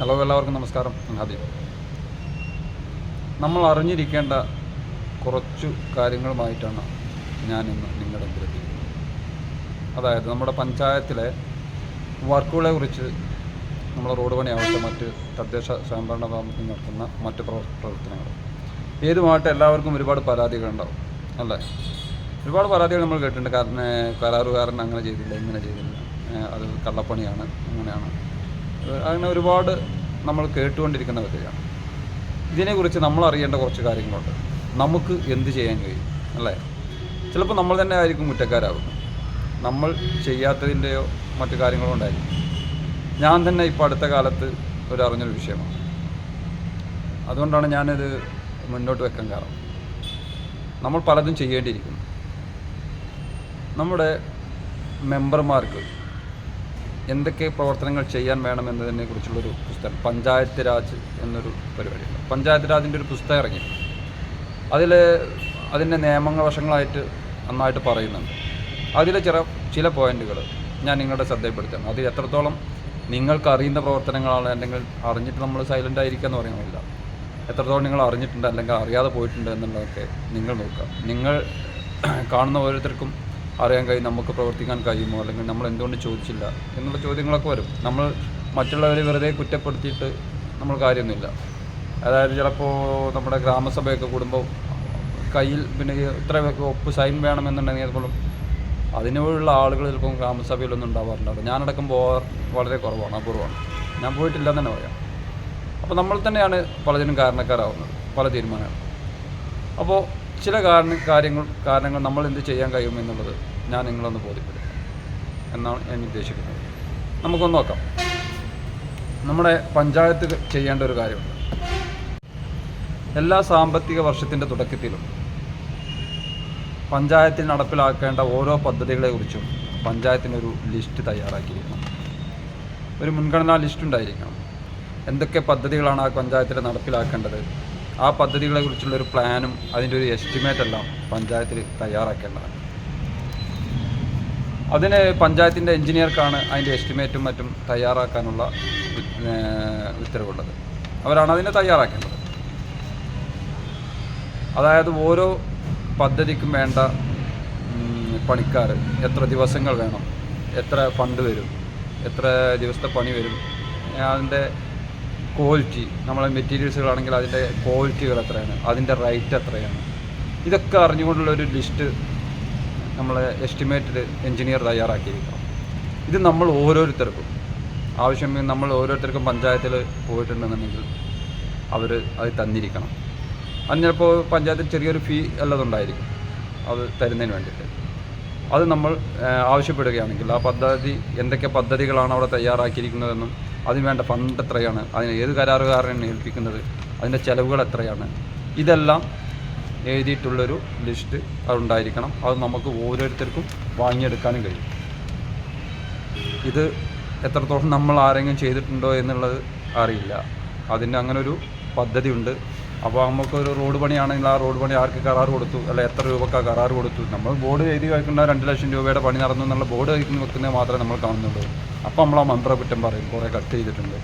Hello എല്ലാവർക്കും നമസ്കാരം. ഞാൻ ഹബീബ് നമ്മൾ അറിഞ്ഞിരിക്കേണ്ട കുറച്ചു കാര്യങ്ങളുമായിട്ടാണ് ഞാൻ ഇന്ന് നിങ്ങളുടെ മുമ്പിലെത്തിയിരിക്കുന്നത് അതായത് നമ്മുടെ പഞ്ചായത്തിലെ വർക്കുകളെ കുറിച്ച് നമ്മൾ റോഡ് പണിയാവട്ടെ മറ്റ് തദ്ദേശ സ്വയംഭരണ സ്ഥാപനത്തിൽ നടത്തുന്ന മറ്റ് പ്രവർ- പ്രവർത്തനങ്ങൾ. ഏതുമായിട്ട് എല്ലാവർക്കും ഒരുപാട് പരാതികളുണ്ടാവും അല്ലേ? ഒരുപാട് പരാതികൾ നമ്മൾ കേട്ടിട്ടുണ്ട്. കാരണം കരാറുകാരൻ അങ്ങനെ ചെയ്തില്ല ഇങ്ങനെ ചെയ്തില്ല. അത് കള്ളപ്പണിയാണ് അങ്ങനെയാണ്. അങ്ങനെ ഒരുപാട് നമ്മൾ കേട്ടുകൊണ്ടിരിക്കുന്ന വരികയാണ് ഇതിനെക്കുറിച്ച് നമ്മൾ അറിയേണ്ട കുറച്ച് കാര്യങ്ങളുണ്ട്. നമുക്ക് എന്ത് ചെയ്യാൻ കഴിയും അല്ലേ? ചിലപ്പോൾ നമ്മൾ തന്നെ ആയിരിക്കും കുറ്റക്കാരാകുന്നത് നമ്മൾ ചെയ്യാത്തതിന്റെയോ മറ്റു കാര്യങ്ങളോ ഉണ്ടായിരിക്കും. ഞാൻ തന്നെ ഇപ്പോൾ അടുത്ത കാലത്ത് ഒരു അറിഞ്ഞൊരു വിഷയമാണ്. അതുകൊണ്ടാണ് ഞാനിത് മുന്നോട്ട് വെക്കാൻ കാരണം. നമ്മൾ പലതും ചെയ്യേണ്ടിയിരിക്കുന്നു. നമ്മുടെ മെമ്പർമാർക്ക് എന്തൊക്കെ പ്രവർത്തനങ്ങൾ ചെയ്യാൻ വേണമെന്നതിനെ കുറിച്ചുള്ളൊരു പുസ്തകം പഞ്ചായത്ത് രാജ് എന്നൊരു പരിപാടിയുണ്ട്. പഞ്ചായത്ത് രാജിന്റെ ഒരു പുസ്തകം ഇറങ്ങി. അതിൽ അതിന്റെ നിയമങ്ങൾ വശങ്ങളായിട്ട് നന്നായിട്ട് പറയുന്നുണ്ട്. അതിലെ ചില ചില പോയിന്റുകൾ ഞാൻ നിങ്ങളുടെ ശ്രദ്ധയിൽപ്പെടുത്തണം അത് എത്രത്തോളം നിങ്ങൾക്ക് അറിയുന്ന പ്രവർത്തനങ്ങളാണ് അല്ലെങ്കിൽ അറിഞ്ഞിട്ട് നമ്മൾ സൈലന്റ് ആയിരിക്കുക എന്ന് പറയുന്നില്ല. എത്രത്തോളം നിങ്ങൾ അറിഞ്ഞിട്ടുണ്ട് അല്ലെങ്കിൽ അറിയാതെ പോയിട്ടുണ്ട് എന്നുള്ളതൊക്കെ നിങ്ങൾ നോക്കുക. നിങ്ങൾ കാണുന്ന ഓരോരുത്തർക്കും അറിയാൻ കഴിയും നമുക്ക് പ്രവർത്തിക്കാൻ കഴിയുമോ? അല്ലെങ്കിൽ നമ്മൾ എന്തുകൊണ്ട് ചോദിച്ചില്ല? എന്നുള്ള ചോദ്യങ്ങളൊക്കെ വരും. നമ്മൾ മറ്റുള്ളവരെ വെറുതെ കുറ്റപ്പെടുത്തിയിട്ട് നമ്മൾ കാര്യമൊന്നുമില്ല. അതായത് ചിലപ്പോൾ നമ്മുടെ ഗ്രാമസഭയൊക്കെ കൂടുമ്പോൾ കയ്യിൽ പിന്നെ ഇത്ര ഒപ്പ് സൈൻ വേണമെന്നുണ്ടെങ്കിൽ അതുപോലെ അതിനുള്ള ആളുകൾ ചിലപ്പം ഗ്രാമസഭയിലൊന്നും ഉണ്ടാവാറുണ്ടാവില്ല ഞാനടക്കം പോകാർ വളരെ കുറവാണ് അപൂർവമാണ്. ഞാൻ പോയിട്ടില്ല തന്നെ പറയാം. അപ്പോൾ നമ്മൾ തന്നെയാണ് പലതിനും കാരണക്കാരാവുന്നത് പല തീരുമാനങ്ങളും. അപ്പോൾ ചില കാരണ കാര്യങ്ങൾ കാരണങ്ങൾ നമ്മൾ എന്ത് ചെയ്യാൻ കഴിയുമെന്നുള്ളത് ഞാൻ നിങ്ങളൊന്ന് ബോധ്യപ്പെടുത്തും. എന്നാണ് ഞാൻ ഉദ്ദേശിക്കുന്നത്. നമുക്കൊന്ന് നോക്കാം. നമ്മുടെ പഞ്ചായത്ത് ചെയ്യേണ്ട ഒരു കാര്യമുണ്ട്. എല്ലാ സാമ്പത്തിക വർഷത്തിന്റെ തുടക്കത്തിലും പഞ്ചായത്തിൽ നടപ്പിലാക്കേണ്ട ഓരോ പദ്ധതികളെക്കുറിച്ചും പഞ്ചായത്തിനൊരു ലിസ്റ്റ് തയ്യാറാക്കിയിരിക്കണം ഒരു മുൻഗണനാ ലിസ്റ്റ് ഉണ്ടായിരിക്കണം. എന്തൊക്കെ പദ്ധതികളാണ് ആ പഞ്ചായത്തിൽ നടപ്പിലാക്കേണ്ടത്? ആ പദ്ധതികളെക്കുറിച്ചുള്ള ഒരു പ്ലാനും അതിന്റെ ഒരു എസ്റ്റിമേറ്റ് എല്ലാം പഞ്ചായത്തിൽ തയ്യാറാക്കേണ്ടതാണ്. അതിന് പഞ്ചായത്തിന്റെ എഞ്ചിനീയർക്കാണ് അതിന്റെ എസ്റ്റിമേറ്റും മറ്റും തയ്യാറാക്കാനുള്ള ഉത്തരവുള്ളത്. അവരാണ് അതിനെ തയ്യാറാക്കേണ്ടത്. അതായത് ഓരോ പദ്ധതിക്കും വേണ്ട പണിക്കാർ എത്ര ദിവസങ്ങൾ വേണം എത്ര ഫണ്ട് വരും എത്ര ദിവസത്തെ പണി വരും അതിന്റെ ക്വാളിറ്റി നമ്മളെ മെറ്റീരിയൽസുകളാണെങ്കിൽ അതിന്റെ ക്വാളിറ്റികൾ എത്രയാണ് അതിന്റെ റേറ്റ് എത്രയാണ്. ഇതൊക്കെ അറിഞ്ഞുകൊണ്ടുള്ള ഒരു ലിസ്റ്റ് നമ്മളെ എസ്റ്റിമേറ്റഡ് എഞ്ചിനീയർ തയ്യാറാക്കിയിരിക്കണം. ഇത് നമ്മൾ ഓരോരുത്തർക്കും ആവശ്യമെങ്കിൽ നമ്മൾ ഓരോരുത്തർക്കും പഞ്ചായത്തിൽ പോയിട്ടുണ്ടെന്നുണ്ടെങ്കിൽ അവർ അത് തന്നിരിക്കണം. അത് ചിലപ്പോൾ പഞ്ചായത്തിൽ ചെറിയൊരു ഫീ അല്ലതുണ്ടായിരിക്കും അത് തരുന്നതിന് വേണ്ടിയിട്ട്. അത് നമ്മൾ ആവശ്യപ്പെടുകയാണെങ്കിൽ ആ പദ്ധതി എന്തൊക്കെ പദ്ധതികളാണ് അവിടെ തയ്യാറാക്കിയിരിക്കുന്നതെന്നും അതിന് വേണ്ട ഫണ്ട് എത്രയാണ്? അതിന് ഏത് കരാറുകാരനെ ഏൽപ്പിക്കുന്നത്? അതിന്റെ ചിലവുകൾ എത്രയാണ്? ഇതെല്ലാം എഴുതിയിട്ടുള്ളൊരു ലിസ്റ്റ് അതുണ്ടായിരിക്കണം. അത് നമുക്ക് ഓരോരുത്തർക്കും വാങ്ങിയെടുക്കാനും കഴിയും. ഇത് എത്രത്തോളം നമ്മൾ ആരെങ്കിലും ചെയ്തിട്ടുണ്ടോ എന്നുള്ളത് അറിയില്ല. അതിന്റെ അങ്ങനെ ഒരു പദ്ധതി ഉണ്ട് അപ്പോൾ നമുക്കൊരു റോഡ് പണിയാണെങ്കിൽ ആ റോഡ് പണി ആർക്ക് കരാർ കൊടുത്തു? അല്ല എത്ര രൂപക്കാ കരാർ കൊടുത്തു? നമ്മൾ ബോർഡ് എഴുതി വയ്ക്കുന്ന രണ്ട് ലക്ഷം രൂപയുടെ പണി നടന്നു എന്നുള്ള ബോർഡ് എഴുതി വെക്കുന്നത് മാത്രമേ നമ്മൾ കാണുന്നുള്ളൂ. അപ്പോൾ നമ്മൾ ആ മന്ത്ര കുറ്റം പറയും കുറേ കട്ട് ചെയ്തിട്ടുണ്ട്.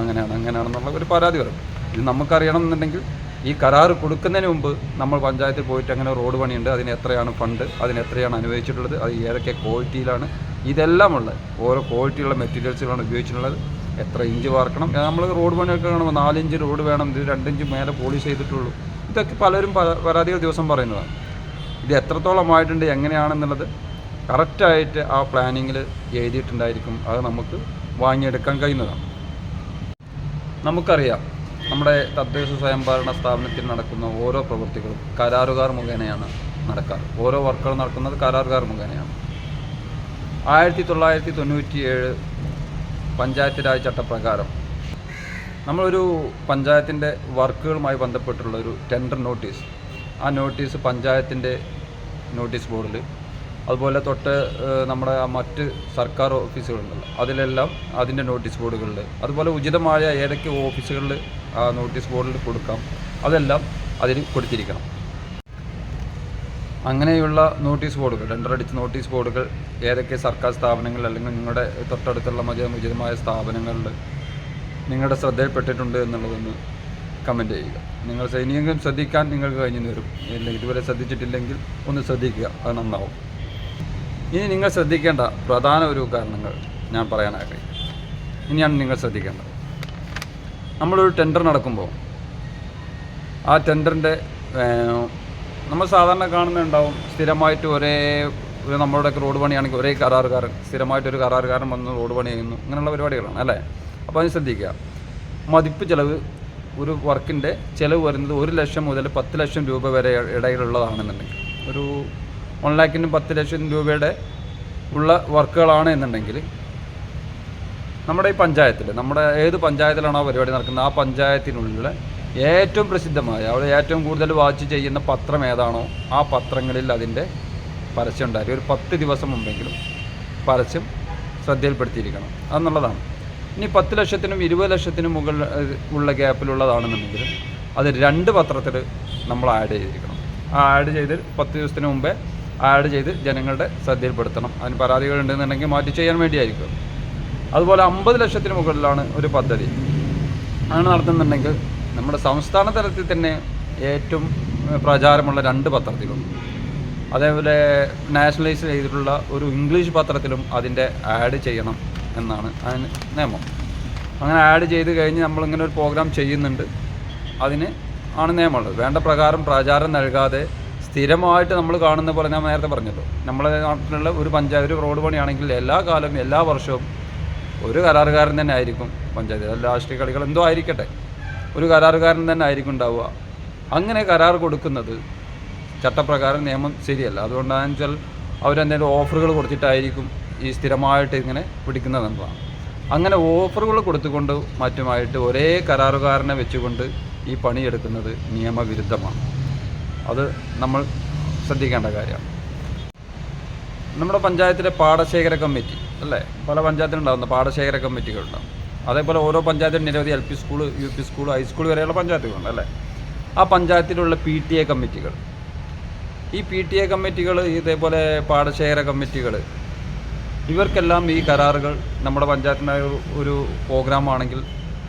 അങ്ങനെയാണ് അങ്ങനെയാണെന്നുള്ള ഒരു പരാതി വരും. ഇത് നമുക്കറിയണം എന്നുണ്ടെങ്കിൽ ഈ കരാർ കൊടുക്കുന്നതിന് മുമ്പ് നമ്മൾ പഞ്ചായത്തിൽ പോയിട്ട് അങ്ങനെ റോഡ് പണിയുണ്ട് അതിന് എത്രയാണ് ഫണ്ട് അതിന് എത്രയാണ് അനുവദിച്ചിട്ടുള്ളത് അത് ഏതൊക്കെ ക്വാളിറ്റിയിലാണ് ഇതെല്ലാം ഉള്ളത് ഓരോ ക്വാളിറ്റിയുള്ള മെറ്റീരിയൽസുകളാണ് ഉപയോഗിച്ചിട്ടുള്ളത്. എത്ര ഇഞ്ച് വാർക്കണം? നമ്മൾ റോഡ് പണിയൊക്കെ കാണുമ്പോൾ നാലിഞ്ച് റോഡ് വേണം ഇത് രണ്ടിഞ്ച് മേലെ പോളിഷ് ചെയ്തിട്ടുള്ളൂ. ഇതൊക്കെ പലരും പരാതികൾ ദിവസം പറയുന്നതാണ്. ഇത് എത്രത്തോളമായിട്ടുണ്ട് എങ്ങനെയാണെന്നുള്ളത് കറക്റ്റായിട്ട് ആ പ്ലാനിങ്ങിൽ എഴുതിയിട്ടുണ്ടായിരിക്കും. അത് നമുക്ക് വാങ്ങിയെടുക്കാൻ കഴിയുന്നതാണ്. നമുക്കറിയാം നമ്മുടെ തദ്ദേശ സ്വയംഭരണ സ്ഥാപനത്തിൽ നടക്കുന്ന ഓരോ പ്രവൃത്തികളും കരാറുകാർ മുഖേനയാണ് നടക്കാറ്. ഓരോ വർക്കുകൾ നടക്കുന്നത് കരാറുകാർ മുഖേനയാണ്. ആയിരത്തി തൊള്ളായിരത്തി തൊണ്ണൂറ്റി ഏഴ് പഞ്ചായത്ത് രാജ് ചട്ടപ്രകാരം നമ്മളൊരു പഞ്ചായത്തിന്റെ വർക്കുകളുമായി ബന്ധപ്പെട്ടുള്ള ഒരു ടെൻഡർ നോട്ടീസ് ആ നോട്ടീസ് പഞ്ചായത്തിന്റെ നോട്ടീസ് ബോർഡിൽ അതുപോലെ തൊട്ട് നമ്മുടെ മറ്റ് സർക്കാർ ഓഫീസുകളുണ്ടല്ലോ. അതിലെല്ലാം അതിന്റെ നോട്ടീസ് ബോർഡുകളിൽ അതുപോലെ ഉചിതമായ ഏതൊക്കെ ഓഫീസുകളിൽ ആ നോട്ടീസ് ബോർഡിൽ കൊടുക്കാം. അതെല്ലാം അതിൽ കൊടുത്തിരിക്കണം. അങ്ങനെയുള്ള നോട്ടീസ് ബോർഡുകൾ രണ്ടരടിച്ച് നോട്ടീസ് ബോർഡുകൾ ഏതൊക്കെ സർക്കാർ സ്ഥാപനങ്ങൾ അല്ലെങ്കിൽ നിങ്ങളുടെ തൊട്ടടുത്തുള്ള മറ്റേ ഉചിതമായ സ്ഥാപനങ്ങളിൽ നിങ്ങളുടെ ശ്രദ്ധയിൽപ്പെട്ടിട്ടുണ്ട് എന്നുള്ളതൊന്ന് കമന്റ് ചെയ്യുക. നിങ്ങൾ സൈനികം ശ്രദ്ധിക്കാൻ നിങ്ങൾക്ക് കഴിഞ്ഞു വരും. ഇല്ല ഇതുവരെ ശ്രദ്ധിച്ചിട്ടില്ലെങ്കിൽ ഒന്ന് ശ്രദ്ധിക്കുക. അത് നന്നാവും. ഇനി നിങ്ങൾ ശ്രദ്ധിക്കേണ്ട പ്രധാന ഒരു കാരണങ്ങൾ ഞാൻ പറയാൻ ആഗ്രഹിക്കും ഇനിയാണ് നിങ്ങൾ ശ്രദ്ധിക്കേണ്ടത്. നമ്മളൊരു ടെൻഡർ നടക്കുമ്പോൾ ആ ടെൻഡറിന്റെ നമ്മൾ സാധാരണ കാണുന്നുണ്ടാവും സ്ഥിരമായിട്ട് ഒരേ നമ്മളുടെയൊക്കെ റോഡ് പണിയാണെങ്കിൽ ഒരേ കരാറുകാരൻ സ്ഥിരമായിട്ട് ഒരു കരാറുകാരൻ വന്ന് റോഡ് പണി ചെയ്യുന്നു. അങ്ങനെയുള്ള പരിപാടികളാണ് അല്ലേ? അപ്പോൾ അതിന് ശ്രദ്ധിക്കുക. മതിപ്പ് ചിലവ് ഒരു വർക്കിന്റെ ചിലവ് വരുന്നത് ഒരു ലക്ഷം മുതൽ പത്ത് ലക്ഷം രൂപ വരെ ഇടയിലുള്ളതാണെന്നുണ്ടെങ്കിൽ ഒരു വൺ ലാക്കിന് പത്ത് ലക്ഷം രൂപയുടെ ഉള്ള വർക്കുകളാണ് എന്നുണ്ടെങ്കിൽ നമ്മുടെ ഈ പഞ്ചായത്തിൽ നമ്മുടെ ഏത് പഞ്ചായത്തിലാണോ പരിപാടി നടക്കുന്നത് ആ പഞ്ചായത്തിനുള്ളിൽ ഏറ്റവും പ്രസിദ്ധമായ അവിടെ ഏറ്റവും കൂടുതൽ വാച്ച് ചെയ്യുന്ന പത്രം ഏതാണോ ആ പത്രങ്ങളിൽ അതിന്റെ പരസ്യം ഉണ്ടായിരിക്കും. ഒരു പത്ത് ദിവസം മുമ്പെങ്കിലും പരസ്യം ശ്രദ്ധയിൽപ്പെടുത്തിയിരിക്കണം. അതെന്നുള്ളതാണ്. ഇനി പത്ത് ലക്ഷത്തിനും ഇരുപത് ലക്ഷത്തിനും ഏഹ്, ഉള്ള ഗ്യാപ്പിലുള്ളതാണെന്നുണ്ടെങ്കിൽ അത് രണ്ട് പത്രത്തിൽ നമ്മൾ ആഡ് ചെയ്തിരിക്കണം. ആ ആഡ് ചെയ്ത് പത്ത് ദിവസത്തിന് മുമ്പേ ആഡ് ചെയ്ത് ജനങ്ങളുടെ ശ്രദ്ധയിൽപ്പെടുത്തണം. അതിന് പരാതികൾ ഉണ്ടെന്നുണ്ടെങ്കിൽ മാറ്റി ചെയ്യാൻ വേണ്ടിയായിരിക്കും. അതുപോലെ അമ്പത് ലക്ഷത്തിന് മുകളിലാണ് ഒരു പദ്ധതി. അങ്ങനെ നടത്തുന്നുണ്ടെങ്കിൽ നമ്മുടെ സംസ്ഥാന തലത്തിൽ തന്നെ ഏറ്റവും പ്രചാരമുള്ള രണ്ട് പത്രത്തിലും. അതേപോലെ നാഷണലൈസ് ചെയ്തിട്ടുള്ള ഒരു ഇംഗ്ലീഷ് പത്രത്തിലും അതിന്റെ ആഡ് ചെയ്യണം എന്നാണ് അതിന് നിയമം. അങ്ങനെ ആഡ് ചെയ്ത് കഴിഞ്ഞ് നമ്മളിങ്ങനെ ഒരു പ്രോഗ്രാം ചെയ്യുന്നുണ്ട്. അതിന് ആണ് നിയമമുള്ളത്. വേണ്ട പ്രകാരം പ്രചാരം നൽകാതെ സ്ഥിരമായിട്ട് നമ്മൾ കാണുന്ന പോലെ ഞാൻ നേരത്തെ പറഞ്ഞല്ലോ. നമ്മളെ നാട്ടിലുള്ള ഒരു പഞ്ചായത്ത് റോഡ് പണിയാണെങ്കിൽ എല്ലാ കാലവും എല്ലാ വർഷവും ഒരു കരാറുകാരൻ തന്നെ ആയിരിക്കും പഞ്ചായത്ത്. രാഷ്ട്രീയ കളികൾ എന്തോ ആയിരിക്കട്ടെ. ഒരു കരാറുകാരൻ തന്നെ ആയിരിക്കും ഉണ്ടാവുക. അങ്ങനെ കരാർ കൊടുക്കുന്നത് ചട്ടപ്രകാരം നിയമം ശരിയല്ല. അതുകൊണ്ടാണെന്ന് വെച്ചാൽ അവരെന്തെങ്കിലും ഓഫറുകൾ കൊടുത്തിട്ടായിരിക്കും ഈ സ്ഥിരമായിട്ട് ഇങ്ങനെ പിടിക്കുന്നതെന്നതാണ് അങ്ങനെ ഓഫറുകൾ കൊടുത്തുകൊണ്ട് മറ്റുമായിട്ട് ഒരേ കരാറുകാരനെ വെച്ചുകൊണ്ട് ഈ പണിയെടുക്കുന്നത് നിയമവിരുദ്ധമാണ്. അത് നമ്മൾ ശ്രദ്ധിക്കേണ്ട കാര്യമാണ് നമ്മുടെ പഞ്ചായത്തിലെ പാടശേഖര കമ്മിറ്റി അല്ലേ? പല പഞ്ചായത്തിലുണ്ടാകുന്ന പാടശേഖര കമ്മിറ്റികളുണ്ടാവും അതേപോലെ ഓരോ പഞ്ചായത്തിലും നിരവധി L P school U P school high school വരെയുള്ള പഞ്ചായത്തുകളുണ്ട് അല്ലേ? ആ പഞ്ചായത്തിലുള്ള പി ടി എ കമ്മിറ്റികൾ. ഈ പി ടി എ കമ്മിറ്റികൾ ഇതേപോലെ പാടശേഖര കമ്മിറ്റികൾ ഇവർക്കെല്ലാം ഈ കരാറുകൾ നമ്മുടെ പഞ്ചായത്തിന്റെ ഒരു- പ്രോഗ്രാമാണെങ്കിൽ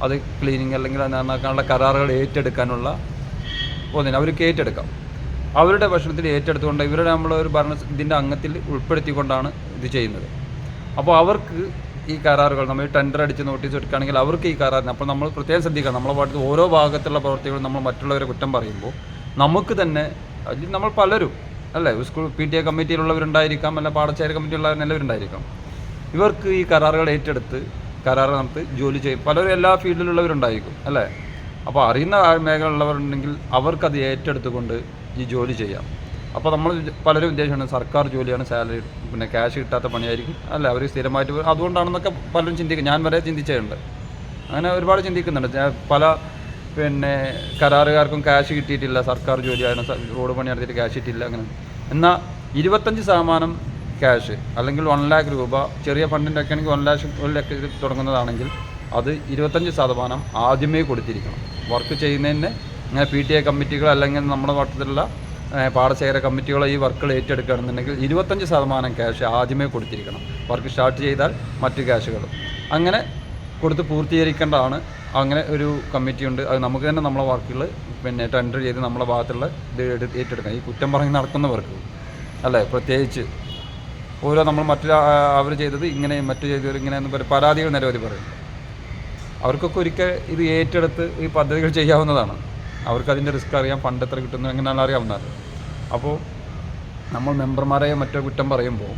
അത് ക്ലീനിങ് അല്ലെങ്കിൽ നന്നാക്കാനുള്ള കരാറുകൾ ഏറ്റെടുക്കാനുള്ള ഒന്നിന് അവർക്ക് ഏറ്റെടുക്കാം. അവരുടെ ഭക്ഷണത്തിൽ ഏറ്റെടുത്തുകൊണ്ട് ഇവരുടെ നമ്മളൊരു ഭരണ ഇതിന്റെ അംഗത്തിൽ ഉൾപ്പെടുത്തിക്കൊണ്ടാണ് ഇത് ചെയ്യുന്നത്. അപ്പോൾ അവർക്ക് ഈ കരാറുകൾ നമ്മൾ ടെൻഡർ അടിച്ച് നോട്ടീസ് എടുക്കുകയാണെങ്കിൽ അവർക്ക് ഈ കരാറിന് അപ്പോൾ നമ്മൾ പ്രത്യേകം ശ്രദ്ധിക്കണം. നമ്മളെ പാട്ട് ഓരോ ഭാഗത്തുള്ള പ്രവർത്തികളും നമ്മൾ മറ്റുള്ളവരെ കുറ്റം പറയുമ്പോൾ നമുക്ക് തന്നെ അതിൽ നമ്മൾ പലരും അല്ലേ? സ്കൂൾ പി ടി എ കമ്മിറ്റിയിലുള്ളവരുണ്ടായിരിക്കാം അല്ല പാടശേഖര കമ്മിറ്റിയിലുള്ളവരുണ്ടായിരിക്കാം ഇവർക്ക് ഈ കരാറുകൾ ഏറ്റെടുത്ത് കരാർ നടത്തി ജോലി ചെയ്യും പലരും എല്ലാ ഫീൽഡിലുള്ളവരുണ്ടായിരിക്കും അല്ലേ? അപ്പോൾ അറിയുന്ന മേഖലയിലുള്ളവരുണ്ടെങ്കിൽ അവർക്കത് ഏറ്റെടുത്തുകൊണ്ട് ഈ ജോലി ചെയ്യാം. അപ്പോൾ നമ്മൾ പലരും ഉദ്ദേശമാണ് സർക്കാർ ജോലിയാണ് സാലറി പിന്നെ ക്യാഷ് കിട്ടാത്ത പണിയായിരിക്കും. അല്ല അവർ സ്ഥിരമായിട്ട്. അതുകൊണ്ടാണെന്നൊക്കെ പലരും ചിന്തിക്കും ഞാൻ വരെ ചിന്തിച്ചിട്ടുണ്ട് അങ്ങനെ ഒരുപാട് ചിന്തിക്കുന്നുണ്ട്. പല പിന്നെ കരാറുകാർക്കും ക്യാഷ് കിട്ടിയിട്ടില്ല സർക്കാർ ജോലിയാണ് റോഡ് പണി നടത്തിയിട്ട് ക്യാഷ് കിട്ടിയില്ല അങ്ങനെ. എന്നാൽ ഇരുപത്തഞ്ച് ശതമാനം ക്യാഷ് അല്ലെങ്കിൽ വൺ ലാക്ക് രൂപ ചെറിയ ഫണ്ടിന്റെ ഒക്കെ ആണെങ്കിൽ വൺ ലാക്ക് ഒരു ലക്ഷ തുടങ്ങുന്നതാണെങ്കിൽ അത് ഇരുപത്തഞ്ച് ശതമാനം ആദ്യമേ കൊടുത്തിരിക്കണം. വർക്ക് ചെയ്യുന്നതിന് ഇങ്ങനെ പി ടി എ കമ്മിറ്റികൾ അല്ലെങ്കിൽ നമ്മുടെ വട്ടത്തിലുള്ള പാടശേഖര കമ്മിറ്റികളോ ഈ വർക്കുകൾ ഏറ്റെടുക്കുകയാണെന്നുണ്ടെങ്കിൽ ഇരുപത്തഞ്ച് ശതമാനം ക്യാഷ് ആദ്യമേ കൊടുത്തിരിക്കണം. വർക്ക് സ്റ്റാർട്ട് ചെയ്താൽ മറ്റു ക്യാഷുകൾ അങ്ങനെ കൊടുത്ത് പൂർത്തീകരിക്കേണ്ടതാണ്. അങ്ങനെ ഒരു കമ്മിറ്റി ഉണ്ട്. അത് നമുക്ക് തന്നെ നമ്മളെ വർക്കുകൾ പിന്നെ ടെൻഡർ ചെയ്ത് നമ്മളെ ഭാഗത്തുള്ള ഇത് ഏറ്റെടുക്കാം ഈ കുറ്റം പറഞ്ഞ് നടക്കുന്ന വർക്ക് അല്ലേ? പ്രത്യേകിച്ച് ഓരോ നമ്മൾ മറ്റൊരു അവർ ചെയ്തത് ഇങ്ങനെ മറ്റു ചെയ്തവർ ഇങ്ങനെ എന്ന് പറയും പരാതികൾ നിരവധി പറയും അവർക്കൊക്കെ ഒരിക്കൽ ഇത് ഏറ്റെടുത്ത് ഈ പദ്ധതികൾ ചെയ്യാവുന്നതാണ്. അവർക്ക് അതിന്റെ റിസ്ക് അറിയാം ഫണ്ട് എത്ര കിട്ടുന്നു എങ്ങനെയാണ് അറിയാവുന്നത് അപ്പോൾ നമ്മൾ മെമ്പർമാരെയോ മറ്റോ കുറ്റം പറയുമ്പോൾ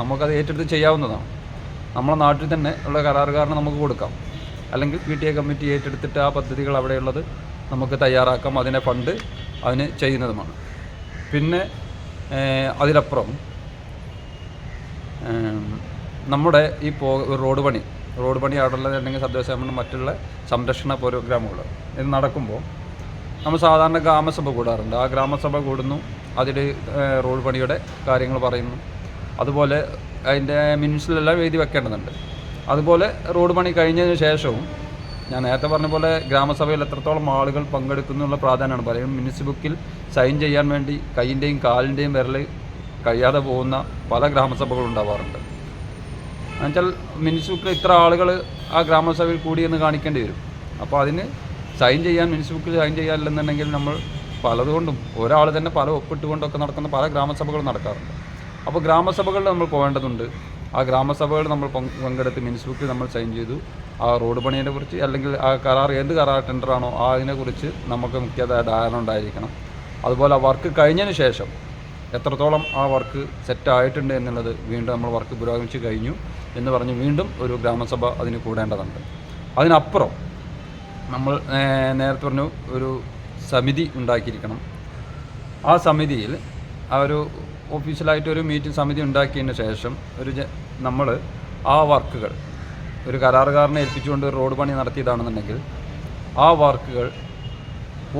നമുക്കത് ഏറ്റെടുത്ത് ചെയ്യാവുന്നതാണ്. നമ്മുടെ നാട്ടിൽ തന്നെ ഉള്ള കരാറുകാരനെ നമുക്ക് കൊടുക്കാം. അല്ലെങ്കിൽ പി ടി എ കമ്മിറ്റി ഏറ്റെടുത്തിട്ട് ആ പദ്ധതികൾ അവിടെയുള്ളത് നമുക്ക് തയ്യാറാക്കാം അതിനെ ഫണ്ട് അതിന് ചെയ്യുന്നതുമാണ്. പിന്നെ അതിലപ്പുറം നമ്മുടെ ഈ പോ റോഡ് പണി റോഡ് പണി അവിടെയുള്ള അല്ലെങ്കിൽ സദ്യസേവനം മറ്റുള്ള സംരക്ഷണ പ്രോഗ്രാമുകൾ ഇത് നടക്കുമ്പോൾ നമ്മൾ സാധാരണ ഗ്രാമസഭ കൂടാറുണ്ട്. ആ ഗ്രാമസഭ കൂടുന്നു. അതിൽ റോഡ് പണിയുടെ കാര്യങ്ങൾ പറയുന്നു. അതുപോലെ അതിന്റെ മിനിറ്റ്സിലെല്ലാം എഴുതി വെക്കേണ്ടതുണ്ട്. അതുപോലെ റോഡ് പണി കഴിഞ്ഞതിന് ശേഷവും ഞാൻ നേരത്തെ പറഞ്ഞ പോലെ ഗ്രാമസഭയിൽ എത്രത്തോളം ആളുകൾ പങ്കെടുക്കുന്നുള്ള പ്രാധാന്യമാണ് പറയുന്നത്. മിനിസ് ബുക്കിൽ സൈൻ ചെയ്യാൻ വേണ്ടി കൈയിന്റെയും കാലിന്റെയും വിരൽ കഴിയാതെ പോകുന്ന പല ഗ്രാമസഭകളും ഉണ്ടാവാറുണ്ട്. എന്നുവെച്ചാൽ ബുക്കിൽ ഇത്ര ആളുകൾ ആ ഗ്രാമസഭയിൽ കൂടിയെന്ന് കാണിക്കേണ്ടി വരും. അപ്പോൾ അതിന് സൈൻ ചെയ്യാൻ മുനിസിപ്പൽ സൈൻ ചെയ്യാനില്ലെന്നുണ്ടെങ്കിൽ നമ്മൾ പലതുകൊണ്ടും ഒരാൾ തന്നെ പല ഒപ്പിട്ടുകൊണ്ടൊക്കെ നടക്കുന്ന പല ഗ്രാമസഭകളും നടക്കാറുണ്ട്. അപ്പോൾ ഗ്രാമസഭകളിൽ നമ്മൾ പോകേണ്ടതുണ്ട്. ആ ഗ്രാമസഭകൾ നമ്മൾ പങ്ക് പങ്കെടുത്ത് മുനിസിപ്പൽ നമ്മൾ സൈൻ ചെയ്തു. ആ റോഡ് പണിയെ കുറിച്ച് അല്ലെങ്കിൽ ആ കരാർ എന്ത് കരാർ ടെൻഡറാണോ ആ അതിനെക്കുറിച്ച് നമുക്ക് മുഖ്യതായ ധാരണ ഉണ്ടായിരിക്കണം. അതുപോലെ ആ വർക്ക് കഴിഞ്ഞതിന് ശേഷം എത്രത്തോളം ആ വർക്ക് സെറ്റ് ആയിട്ടുണ്ട് എന്നുള്ളത് വീണ്ടും നമ്മൾ വർക്ക് പുരോഗമിച്ച് കഴിഞ്ഞു എന്ന് പറഞ്ഞ് വീണ്ടും ഒരു ഗ്രാമസഭ അതിന് കൂടേണ്ടതുണ്ട്. അതിനപ്പുറം നമ്മൾ നേരത്തെ പറഞ്ഞു ഒരു സമിതി ഉണ്ടാക്കിയിരിക്കണം. ആ സമിതിയിൽ ആ ഒരു ഒഫീഷ്യലായിട്ട് ഒരു മീറ്റിംഗ് സമിതി ഉണ്ടാക്കിയതിന് ശേഷം ഒരു നമ്മൾ ആ വർക്കുകൾ ഒരു കരാറുകാരനെ ഏൽപ്പിച്ചുകൊണ്ട് റോഡ് പണി നടത്തിയതാണെന്നുണ്ടെങ്കിൽ ആ വർക്കുകൾ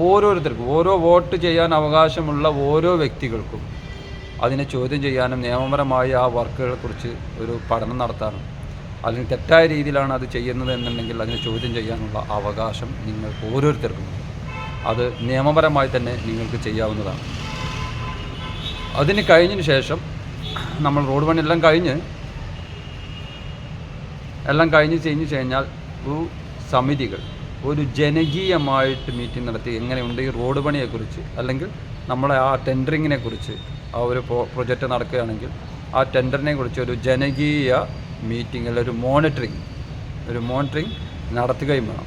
ഓരോരുത്തർക്കും ഓരോ വോട്ട് ചെയ്യാൻ അവകാശമുള്ള ഓരോ വ്യക്തികൾക്കും അതിനെ ചോദ്യം ചെയ്യാനും നിയമപരമായി ആ വർക്കുകളെക്കുറിച്ച് ഒരു പഠനം നടത്താനും അല്ലെങ്കിൽ തെറ്റായ രീതിയിലാണ് അത് ചെയ്യുന്നത് എന്നുണ്ടെങ്കിൽ അതിനെ ചോദ്യം ചെയ്യാനുള്ള അവകാശം നിങ്ങൾക്ക് ഓരോരുത്തർക്കും അത് നിയമപരമായി തന്നെ നിങ്ങൾക്ക് ചെയ്യാവുന്നതാണ്. അതിന് കഴിഞ്ഞതിന് ശേഷം നമ്മൾ റോഡ് പണിയെല്ലാം കഴിഞ്ഞ് എല്ലാം കഴിഞ്ഞ് കഴിഞ്ഞ് കഴിഞ്ഞാൽ ഒരു സമിതികൾ ഒരു ജനകീയമായിട്ട് മീറ്റിംഗ് നടത്തി എങ്ങനെയുണ്ട് ഈ റോഡ് പണിയെക്കുറിച്ച് അല്ലെങ്കിൽ നമ്മളെ ആ ടെൻഡറിങ്ങിനെ കുറിച്ച് ആ ഒരു പ്രൊജക്റ്റ് നടക്കുകയാണെങ്കിൽ ആ ടെൻഡറിനെ കുറിച്ച് ഒരു ജനകീയ മീറ്റിംഗ് അല്ലെങ്കിൽ ഒരു മോണിറ്ററിങ് ഒരു മോണിറ്ററിങ് നടത്തുകയും വേണം.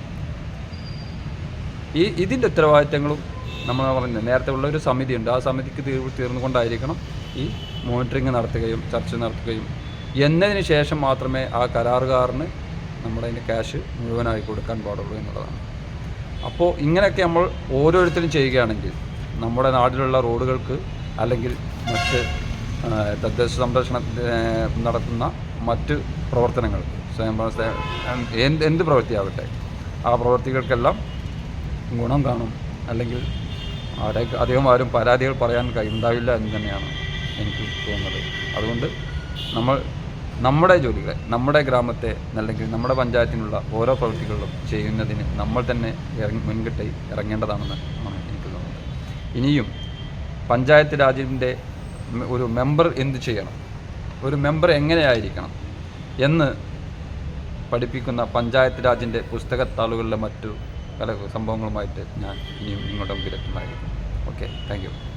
ഈ ഇതിന്റെ ഉത്തരവാദിത്തങ്ങളും നമ്മൾ പറഞ്ഞ നേരത്തെ ഉള്ള ഒരു സമിതിയുണ്ട് ആ സമിതിക്ക് തീർ തീർന്നുകൊണ്ടായിരിക്കണം ഈ മോണിറ്ററിങ് നടത്തുകയും ചർച്ച നടത്തുകയും എന്നതിന് ശേഷം മാത്രമേ ആ കരാറുകാരന് നമ്മുടെ അതിന്റെ ക്യാഷ് മുഴുവനായി കൊടുക്കാൻ പാടുള്ളൂ എന്നുള്ളതാണ്. അപ്പോൾ ഇങ്ങനെയൊക്കെ നമ്മൾ ഓരോരുത്തരും ചെയ്യുകയാണെങ്കിൽ നമ്മുടെ നാട്ടിലുള്ള റോഡുകൾക്ക് അല്ലെങ്കിൽ മറ്റ് തദ്ദേശ സംരക്ഷണ നടത്തുന്ന മറ്റ് പ്രവർത്തനങ്ങൾ. എന്ത് എന്ത് പ്രവൃത്തിയാവട്ടെ ആ പ്രവൃത്തികൾക്കെല്ലാം ഗുണം കാണും. അല്ലെങ്കിൽ അവിടെ അധികം ആരും പരാതികൾ പറയാൻ ഉണ്ടാവില്ല എന്ന് തന്നെയാണ് എനിക്ക് തോന്നുന്നത്. അതുകൊണ്ട് നമ്മൾ നമ്മുടെ ജോലികളെ നമ്മുടെ ഗ്രാമത്തെ അല്ലെങ്കിൽ നമ്മുടെ പഞ്ചായത്തിനുള്ള ഓരോ പ്രവൃത്തികളിലും ചെയ്യുന്നതിന് നമ്മൾ തന്നെ ഇറങ്ങി മുൻകിട്ട് ഇറങ്ങേണ്ടതാണെന്ന് ആണ് എനിക്ക് തോന്നുന്നത്. ഇനിയും പഞ്ചായത്ത് രാജിന്റെ ഒരു മെമ്പർ എന്ത് ചെയ്യണം? ഒരു മെമ്പർ എങ്ങനെയായിരിക്കണം? എന്ന് പഠിപ്പിക്കുന്ന പഞ്ചായത്ത് രാജിന്റെ പുസ്തകത്താളുകളിലെ മറ്റു പല സംഭവങ്ങളുമായിട്ട് ഞാൻ ഇനിയും നിങ്ങളുടെ മുമ്പിലെത്തുന്നതായിരിക്കും ഓക്കെ താങ്ക്